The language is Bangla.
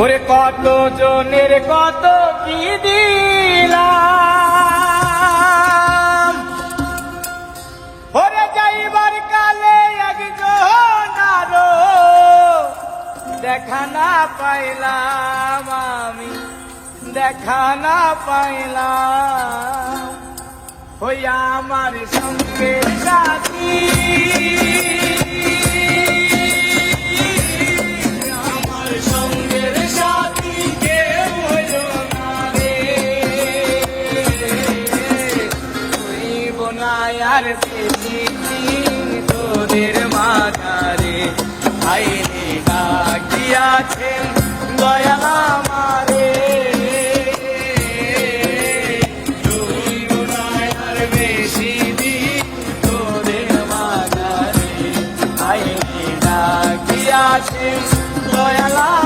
ওরে কত জনের কত কি দিলাম? ওরে যাইবার কালে একজন আরও দেখা না পাইলাম আমি, দেখা না পাইলাম। ওই আমার সঙ্গে সাথী। আর তোদের মাঝারে আইনে ডাকিয়াছেন দয়া আমারে। দয়ালা